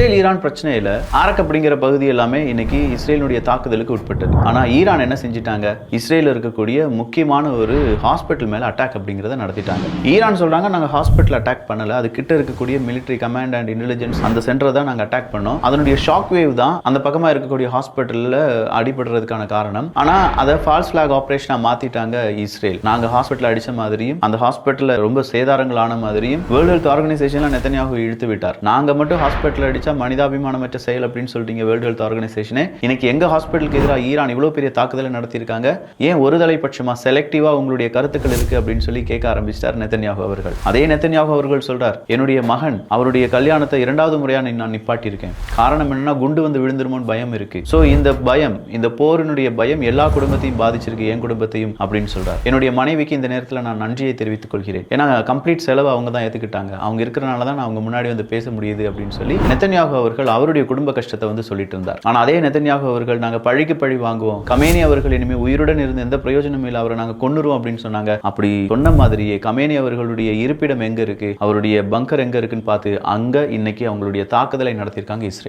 Israel Iran பிரச்சனையில ஆரக் அப்படிங்கிற பகுதி எல்லாமே இன்னைக்கு இஸ்ரேலுடைய தாக்குதலுக்கு உட்பட்டது. ஆனா ஈரான் என்ன செஞ்சிட்டாங்க? இஸ்ரேலில் இருக்கக்கூடிய முக்கியமான ஒரு ஹாஸ்பிட்டல் மேல அட்டாக் அப்படிங்கிறத நடத்திட்டாங்க. ஈரான் சொல்றாங்க நாங்க ஹாஸ்பிட்டல் அட்டாக் பண்ணல. அது கிட்ட இருக்கக்கூடிய மிலிட்டரி கமாண்ட் அண்ட் இன்டெலிஜென்ஸ் அந்த சென்டரை தான் நாங்க அட்டாக் பண்ணோம். அதனுடைய ஷாக் வேவ் தான் அந்த பக்கமா இருக்கக்கூடிய ஹாஸ்பிட்டல்ல அடிபடுறதுக்கான காரணம். ஆனா அதை ஃபால்ஸ் ஃபிளாக் ஆபரேஷனா மாத்திட்டாங்க இஸ்ரேல். நாங்க ஹாஸ்பிட்டல் அடிச்ச மாதிரியும் அந்த ஹாஸ்பிட்டல்ல ரொம்ப சேதாரங்கள் ஆன மாதிரியும் வேர்ல்டு ஹெல்த் ஆர்கனைசேஷன்ல நெத்தனியாக இழுத்து விட்டார். நாங்க மட்டும் ஹாஸ்பிட்டல் மனிதாபிமானமற்ற செயல் அப்படின்னு சொல்லிட்டீங்க வேர்ல்டு ஹெல்த் ஆர்கனைசேஷனே இன்னைக்கு எங்க ஹாஸ்பிட்டலுக்கு எதிராக ஈரான் இவ்வளவு பெரிய தாக்குதலை நடத்தியிருக்காங்க? ஏன் ஒரு தலைப்பட்சமா செலக்டிவா உங்களுடைய கருத்துக்கள் இருக்கு அப்படின்னு சொல்லி கேட்க ஆரம்பிச்சிட்டார் நெத்தன்யாகு அவர்கள். அதே நெத்தன்யாகு அவர்கள் சொல்றார் என்னுடைய மகன் அவருடைய கல்யாணத்தை இரண்டாவது முறையாக நான் நிப்பாட்டியிருக்கேன். காரணம் என்னன்னா குண்டு வந்து விழுந்துருமோன்னு பயம் இருக்கு. சோ இந்த பயம் இந்த போரினுடைய பயம் எல்லா குடும்பத்தையும் பாதிச்சிருக்கு என் குடும்பத்தையும் அப்படின்னு சொல்றார். என்னுடைய மனைவிக்கு இந்த நேரத்தில் நான் நன்றியை தெரிவித்துக் கொள்கிறேன். ஏன்னா கம்ப்ளீட் செலவு அவங்க தான் ஏற்றுக்கிட்டாங்க அவங்க இருக்கிறனால தான் நான் அவங்க முன்னாடி வந்து பேச முடியுது அப்படின்னு சொல்லி நெத்தன்யாகு அவர்கள் அவருடைய குடும்ப கஷ்டத்தை வந்து சொல்லிட்டு இருந்தார். ஆனா அதே நெத்தன்யாகு அவர்கள் நாங்க பழிக்கு பழி வாங்குவோம். கமேனி அவர்கள் இனிமே உயிருடன் இருந்து எந்த பிரயோஜனமும் இல்லை அவரை நாங்கள் கொன்னுருவோம் அப்படின்னு சொன்னாங்க. அப்படி சொன்ன மாதிரியே கமேனி அவர்களுடைய இருப்பிடம் எங்க இருக்கு? அவருடைய பங்கர் எங்க இருக்குன்னு பார்த்து அங்க இன்னைக்கு அவங்களுடைய தாக்குதலை நடத்தியிருக்காங்க இஸ்ரேல்.